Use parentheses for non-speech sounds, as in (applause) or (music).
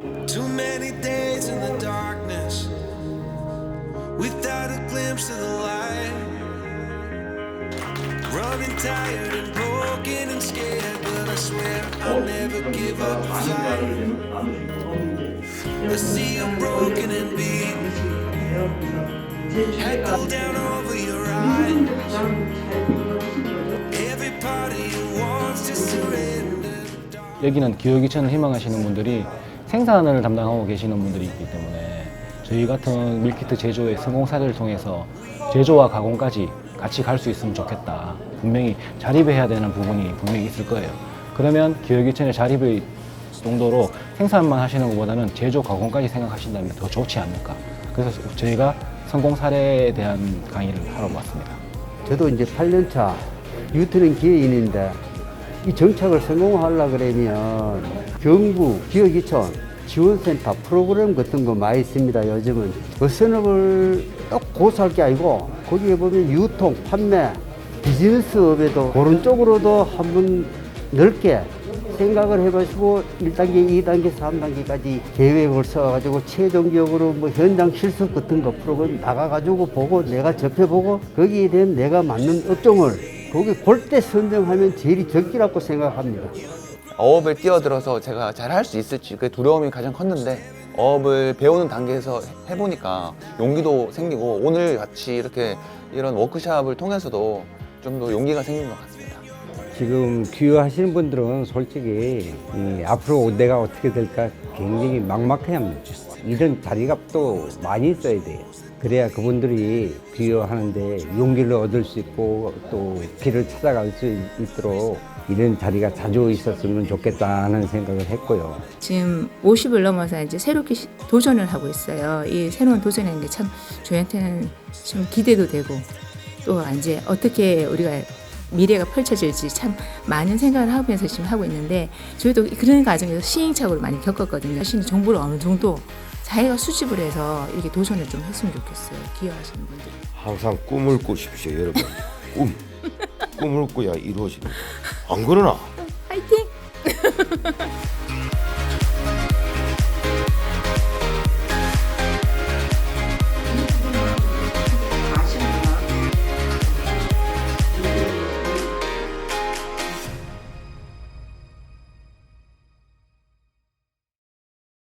Too many days in the darkness without a glimpse of the light. Running tired and broken and scared, but I swear I'll never give up the fight. A sea of broken and beat echo down over your eyes. Every part of you wants to surrender. 여기는 기후기천을 희망하시는 분들이 생산을 담당하고 계시는 분들이 있기 때문에 저희 같은 밀키트 제조의 성공 사례를 통해서 제조와 가공까지 같이 갈 수 있으면 좋겠다. 분명히 자립해야 되는 부분이 분명히 있을 거예요. 그러면 기후기천의 자립의 정도로 생산만 하시는 것보다는 제조 가공까지 생각하신다면 더 좋지 않을까. 그래서 저희가 성공 사례에 대한 강의를 하러 왔습니다. 저도 이제 8년차 유트는 기회인인데 이 정착을 성공하려 그러면 경부 기업이천 지원센터 프로그램 같은 거 많이 있습니다 요즘은. 그 산업을 딱 고수할 게 아니고 거기에 보면 유통 판매 비즈니스업에도 그런 쪽으로도 한번 넓게 생각을 해보시고 1단계, 2단계, 3단계까지 계획을 써가지고 최종적으로 뭐 현장 실습 같은 거 프로그램 나가가지고 보고 내가 접해보고 거기에 대한 내가 맞는 업종을 거기 골대 선정하면 제일 적기라고 생각합니다. 어업을 뛰어들어서 제가 잘 할 수 있을지 그 두려움이 가장 컸는데 어업을 배우는 단계에서 해보니까 용기도 생기고 오늘 같이 이렇게 이런 워크샵을 통해서도 좀 더 용기가 생긴 것 같습니다. 지금 귀화하시는 분들은 솔직히 이 앞으로 내가 어떻게 될까 굉장히 막막해 합니다. 이런 자리가 또 많이 있어야 돼요. 그래야 그분들이 귀화하는데 용기를 얻을 수 있고 또 길을 찾아갈 수 있도록 이런 자리가 자주 있었으면 좋겠다는 생각을 했고요. 지금 50을 넘어서 이제 새롭게 시- 도전을 하고 있어요. 이 새로운 도전이라는 게 참 저희한테는 좀 기대도 되고 또 이제 어떻게 우리가 미래가 펼쳐질지 참 많은 생각을 하면서 지금 하고 있는데 저희도 그런 과정에서 시행착오를 많이 겪었거든요. 사실 정보를 어느 정도 자기가 수집을 해서 이렇게 도전을 좀 했으면 좋겠어요. 기여하시는 분들이. 항상 꿈을 꾸십시오, 여러분. 꿈. 꿈을 꾸야 이루어집니다. 안 그러나? (laughs) 화이팅!